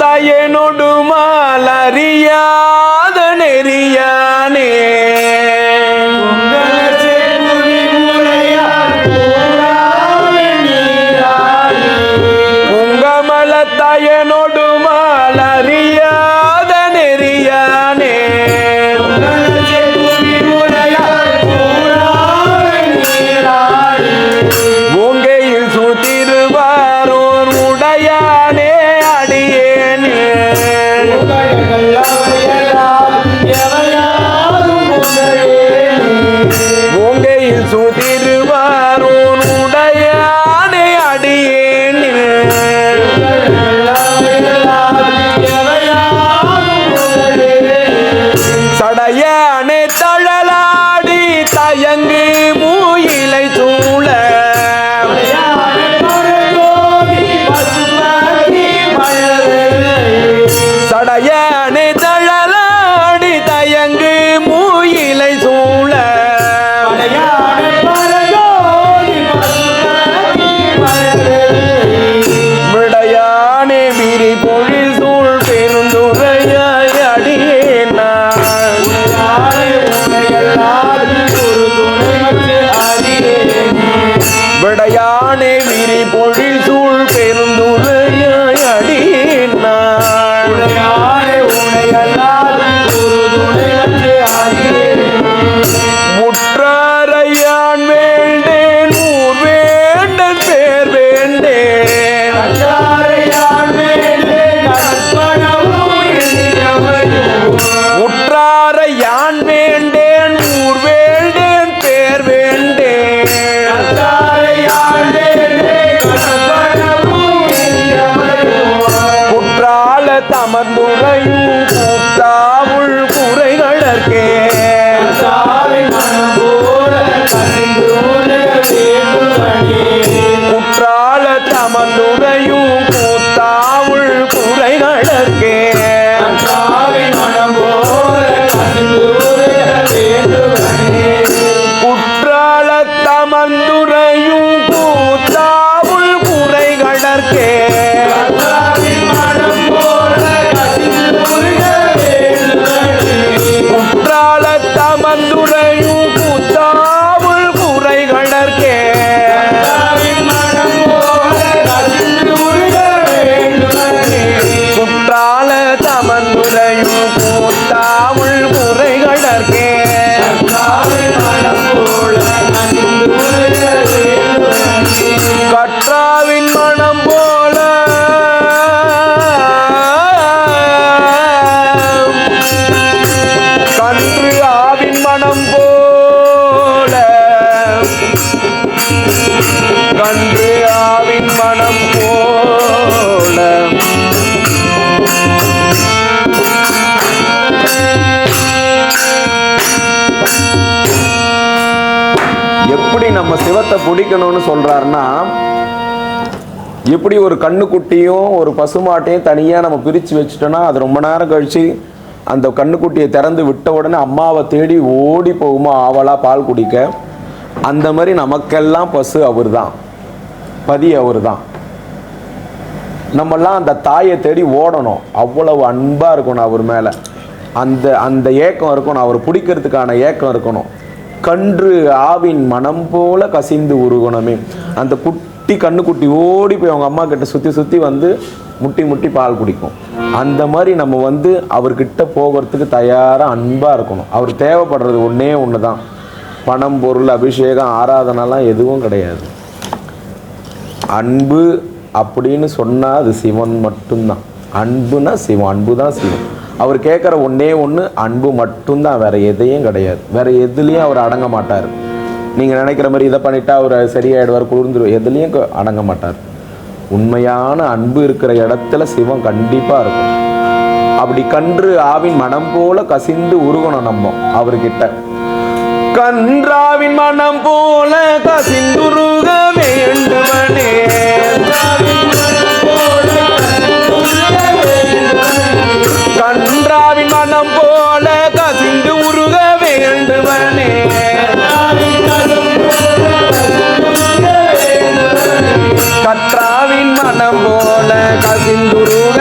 தயனொடு மாலரியா மூயிலை சூழ விடையானே கற்றாவின் எப்படி நம்ம சிவத்தை பிடிக்கணும்னு சொல்கிறாருன்னா எப்படி ஒரு கண்ணுக்குட்டியும் ஒரு பசுமாட்டையும் தனியாக நம்ம பிரித்து வச்சுட்டோன்னா அது ரொம்ப நேரம் கழித்து அந்த கண்ணுக்குட்டியை திறந்து விட்ட உடனே அம்மாவை தேடி ஓடி போகுமா ஆவலாக பால் குடிக்க? அந்த மாதிரி நமக்கெல்லாம் பசு அவர் தான் பதி அவர் தான் நம்மெல்லாம் அந்த தாயை தேடி ஓடணும். அவ்வளவு அன்பாக இருக்கணும் அவர் மேலே. அந்த அந்த ஏக்கம் இருக்கணும். அவர் பிடிக்கிறதுக்கான ஏக்கம் இருக்கணும். கன்று ஆவின் மனம் போல கசிந்து உருகணுமே. அந்த குட்டி கண்ணுக்குட்டி ஓடி போய் அவங்க அம்மா கிட்ட சுற்றி சுற்றி வந்து முட்டி முட்டி பால் குடிக்கும். அந்த மாதிரி நம்ம வந்து அவர்கிட்ட போகிறதுக்கு தயாராக அன்பாக இருக்கணும். அவர் தேவைப்படுறது ஒன்றே ஒன்று தான் பணம் பொருள் அபிஷேகம் ஆராதனைலாம் எதுவும் கிடையாது. அன்பு அப்படின்னு சொன்னால் அது சிவன் மட்டும்தான். அன்புனா சிவன் அன்பு தான் சிவன். அவர் கேட்குற ஒன்றே ஒன்று அன்பு மட்டும்தான் வேறு எதையும் கிடையாது. வேறு எதுலேயும் அவர் அடங்க மாட்டார். நீங்கள் நினைக்கிற மாதிரி இதை பண்ணிட்டா அவர் சரியாயிடுவார் குளிர்ந்துடும் எதுலேயும் அடங்க மாட்டார். உண்மையான அன்பு இருக்கிற இடத்துல சிவம் கண்டிப்பாக இருக்கும். அப்படி கன்று ஆவின் மனம் போல கசிந்து உருகணும் நம்ம அவர்கிட்ட. கன்றாவின் மனம் போல கசிந்துருக வேண்டுமனே. கன்றாவின் மனம் போல கசிந்து உருக வேண்டுமனே. கற்றாவின் மனம் போல கசிந்துருக